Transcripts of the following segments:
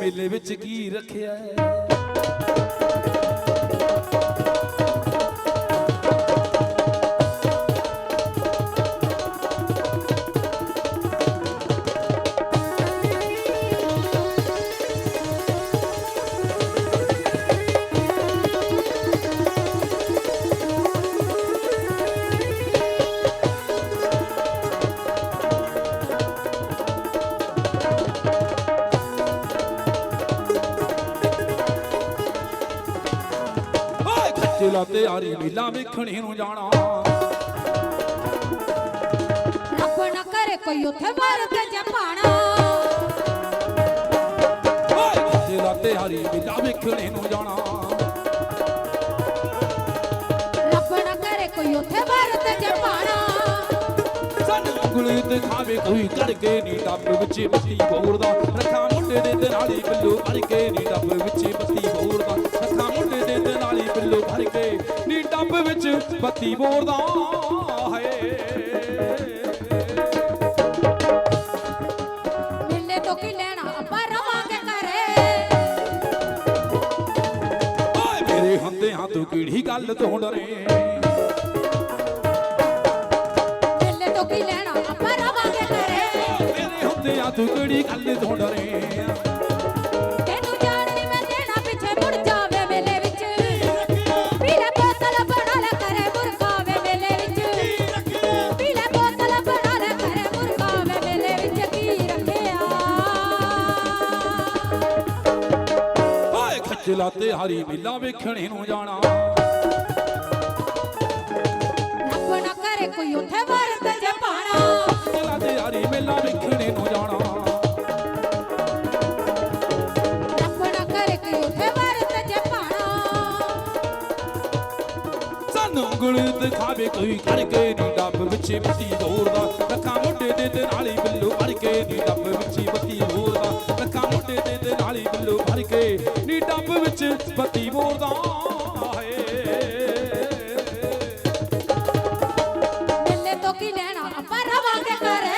ਮੇਲੇ ਵਿੱਚ ਕੀ ਰੱਖਿਆ ਖੱਜਲਾ ਤੇ ਆਰੀ ਮੇਲਾ ਵੇਖਣੇ ਨੂੰ ਜਾਣਾ। ਰੱਬ ਨਾ ਕਰੇ ਕੋਈ ਉੱਥੇ ਮਰ ਤੇ ਜਪਾਣਾ ਓਏ ਖੱਜਲਾ ਤੇ ਆਰੀ ਮੇਲਾ ਵੇਖਣੇ ਨੂੰ ਜਾਣਾ। ਰੱਬ ਨਾ ਕਰੇ ਕੋਈ ਉੱਥੇ ਮਰ ਤੇ ਜਪਾਣਾ ਉਂਗਲੀ ਤੇ ਖਾਵੇ ਕੋਈ ਕਰਕੇ ਨੀ ਡੱਬ ਵਿੱਚ ਬੱਤੀ ਬੋਰਦਾ ਰੱਖਾਂ ਮੁੰਡੇ ਦੇ ਤੇ ਨਾਲੀ ਬਿੱਲੂ ਕੇ ਨੀ ਡੱਬ ਵਿੱਚ ਬੱਤੀ ਬੋਰਦਾ ਭਰ ਕੇ ਨੀ ਡੱਬ ਵਿੱਚ ਬੱਤੀ ਬੋਰਦਾ ਹਾਏ। ਮਿਲਨੇ ਤੋਂ ਕੀ ਲੈਣਾ? ਆਪਾਂ ਰਵਾਂਗੇ ਕਰੇ ਓਏ ਮੇਰੇ ਹੁੰਦੇ ਹਾਂ ਤੂੰ ਕਿਹੜੀ ਗੱਲ ਤੋਂ ਡਰੇ ਮਿਲਨੇ ਤੋਂ ਕੀ ਲੈਣਾ? ਆਪਾਂ ਰਵਾਂਗੇ ਕਰੇ ਮੇਰੇ ਹੁੰਦੇ ਆ ਤੂੰ ਕਿਹੜੀ ਗੱਲ ਤੋਂ ਡਰੇ ਤੇ ਹਰੀ ਮੇਲਾ ਵੇਖਣੇ ਨੂੰ ਜਾਣਾ। ਕੋਈ ਉੱਥੇ ਤੇ ਹਰੀ ਮੇਲਾ ਵੇਖਣੇ ਨੂੰ ਜਾਣਾ। ਕਰੇ ਕੋਈ ਉੱਥੇ ਸਾਨੂੰ ਉਂਗਲ ਤੇ ਖਾਵੇ ਕੋਈ ਕਰਕੇ ਨੀ ਡੱਬ ਵਿੱਚ ਬੱਤੀ ਬੋਰਦਾ ਰੱਖਾਂ ਮੁੰਡੇ ਦੇ ਤੇ ਨਾਲੀ ਬਿੱਲੂ ਭਰ ਕੇ ਨੀ ਡੱਬ ਵਿੱਚ ਬੱਤੀ ਬੋਰਦਾ ਰੱਖਾਂ ਮੁੰਡੇ ਦੇ ਵਿੱਚ ਬੱਤੀ ਬੋਰਦਾ ਹਾਏ ਮਿਲਨੇ ਤੋਂ ਕੀ ਲੈਣਾ? ਆਪਾਂ ਰਵਾਂਗੇ ਕਰੇ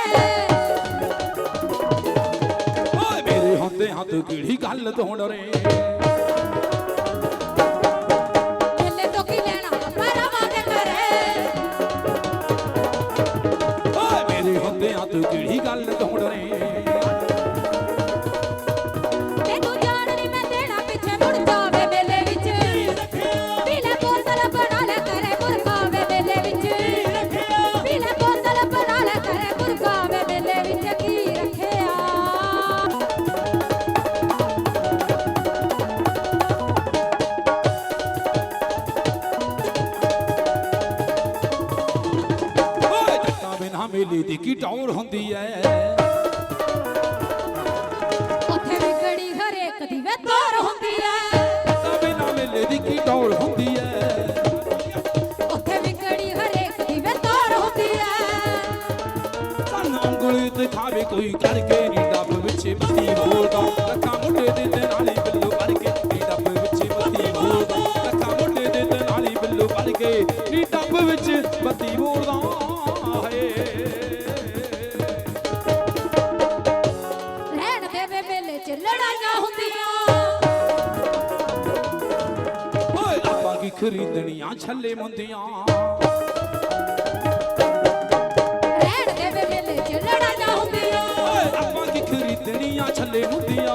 ਓਏ ਮੇਰੇ ਹੁੰਦੇ ਹੱਥ ਕਿਹੜੀ ਗੱਲ ਤੋਂ ਡਰੇ ਮਿਲਨੇ ਤੋਂ ਕੀ ਲੈਣਾ? ਆਪਾਂ ਰਵਾਂਗੇ ਕਰੇ ਓਏ ਮੇਰੇ ਹੁੰਦੇ ਹੱਥ ਕਿਹੜੀ ਗੱਲ ਤੋਂ ਡਰੇ ਤੈਨੂੰ ਟੌਰ ਹੁੰਦੀ ਐ। ਉੱਥੇ ਵੀ ਗੜੀ ਹਰੇਕ ਦੀ ਵੇ ਤੋਰ ਹੁੰਦੀ ਐ। ਜੱਟਾਂ ਬਿਨਾ ਮੇਲੇ ਦੀ ਕੀ ਟੌਰ ਹੁੰਦੀ ਐ। ਉੱਥੇ ਵੀ ਗੜੀ ਹਰੇਕ ਦੀ ਵੇ ਤੋਰ ਹੁੰਦੀ ਐ। ਸਾਨੂੰ ਉਂਗਲੀ ਤੇ ਖਾਵੇ ਕੋਈ ਕਰਕੇ ਨੀ ਡੱਬ ਵਿੱਚ ਬੱਤੀ ਬੋਲਦਾ ਮੁੰਡੇ ਦੇ ਤੇ ਨਾਲੀ ਬਿੱਲੂ ਕੇ ਨੀ ਡੱਬ ਵਿੱਚ ਬੱਤੀ ਬੋਲਦਾ ਰੱਖਾਂ ਮੁੰਡੇ ਦੇ ਤੇ ਨਾਲੀ ਬਿੱਲੂ ਭਰ ਕੇ ਨੀ ਡੱਬ ਵਿੱਚ ਬੱਤੀ ਬੋਲਦਾ ਹਾਏ। ਕੀ ਖਰੀਦਣੀਆਂ ਛੱਲੇ ਮੁੰਦੀਆਂ। ਰਹਿਣ ਦੇ ਵੇ ਮੇਲੇ 'ਚ ਹੁੰਦੀਆਂ ਓਏ ਆਪਾਂ ਕੀ ਖਰੀਦਣੀਆਂ ਛੱਲੇ ਮੁੰਦੀਆਂ।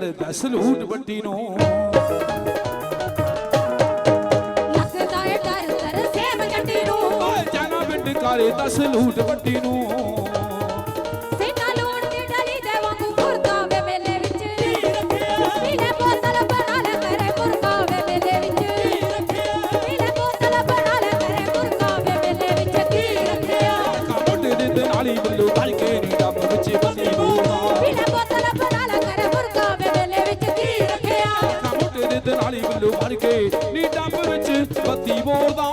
ਕਰਦਾ ਲੂਟ ਵੱਡੀ ਨੂੰ। ਲੱਗਦਾ ਏ ਡਰ ਤਰ ਸੇਮ ਜੱਟੀ ਨੂੰ। ਓਏ ਜਾਨਾ ਬਿੰਡ ਕਰੇ ਤਾਂ ਸਲੂਟ ਵੱਡੀ ਨੂੰ। ਤੇ ਨਾਲੀ ਬੱਲੂ ਫੜ ਕੇ ਨੀ ਡੱਬ ਵਿੱਚ ਬੱਤੀ ਬੋਲਦਾ